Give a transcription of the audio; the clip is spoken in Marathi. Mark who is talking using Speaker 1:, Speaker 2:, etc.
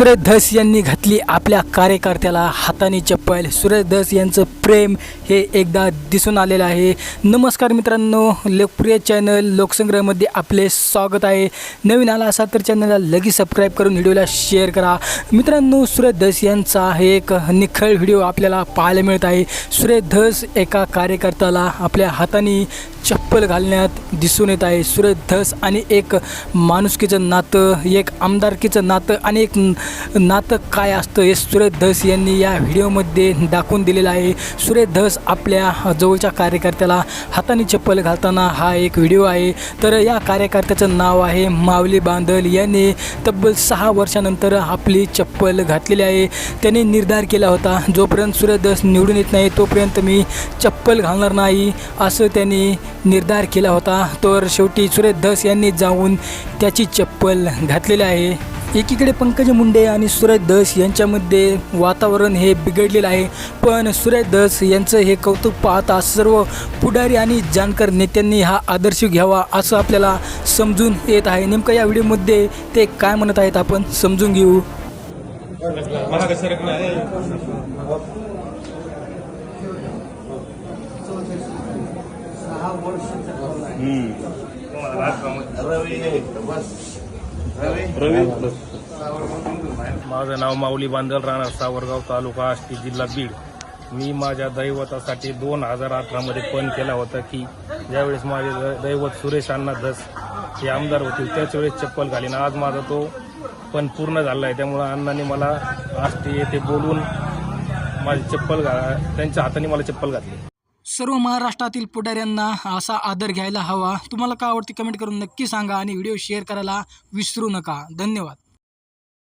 Speaker 1: सुरेश धस यांनी घातली आपल्या कार्यकर्त्याला हाताने चप्पल. सुरेश धस यांचं प्रेम हे एकदा दिसून आलेलं आहे. नमस्कार मित्रांनो लोकप्रिय चॅनल लोकसंग्रहमध्ये आपले स्वागत आहे. नवीन आला असा तर चॅनलला लगेच सबस्क्राईब करून व्हिडिओला शेअर करा. मित्रांनो सुरेश धस यांचा हे एक निखळ व्हिडिओ आपल्याला पाहायला मिळत आहे. सुरेश धस एका कार्यकर्त्याला आपल्या हाताने चप्पल घालण्यात दिसून येत आहे. सुरेश धस आणि एक माणुसकीचं नातं एक आमदारकीचं नातं आणि एक नातं काय असतं हे सुरेश धस यांनी या व्हिडिओमध्ये दाखवून दिलेलं आहे. सुरेश धस आपल्या जवळच्या कार्यकर्त्याला हाताने चप्पल घालताना हा एक व्हिडिओ आहे. तर या कार्यकर्त्याचं नाव आहे माऊली बांधल याने तब्बल सहा वर्षानंतर आपली चप्पल घातलेली आहे. त्याने निर्धार केला होता जोपर्यंत सुरेश धस निवडून येत नाही तोपर्यंत मी चप्पल घालणार नाही असं त्यांनी निर्धार केला होता. तर शेवटी सुरेश धस यांनी जाऊन त्याची चप्पल घातलेली आहे. एकीकडे पंकज मुंडे आणि सुरेश धस यांच्यामध्ये वातावरण हे बिघडलेलं आहे. पण सुरेश धस यांचं हे कौतुक पाहता सर्व पुढारी आणि जाणकार नेत्यांनी हा आदर्श घ्यावा असं आपल्याला समजून येत आहे. नेमकं या व्हिडिओमध्ये ते काय म्हणत आहेत आपण समजून घेऊ.
Speaker 2: माझं नाव माऊली बांदल राहणार सावरगाव तालुका आष्टी जिल्हा बीड. मी माझ्या दैवतासाठी दोन हजार अठरामध्ये पण केला होता की ज्यावेळेस माझे द- दैवत सुरेश अण्णा धस हे आमदार होतील त्याच वेळेस चप्पल घालीन. आज माझा तो पण पूर्ण झाला आहे त्यामुळं अण्णांनी मला आष्टी येथे बोलून माझी चप्पल घा त्यांच्या हाताने मला चप्पल घातली.
Speaker 1: सर्व महाराष्ट्रातील पुढाऱ्यांना असा आदर घ्यायला हवा. तुम्हाला का आवडते कमेंट करून नक्की सांगा आणि व्हिडिओ शेअर करायला विसरू नका. धन्यवाद.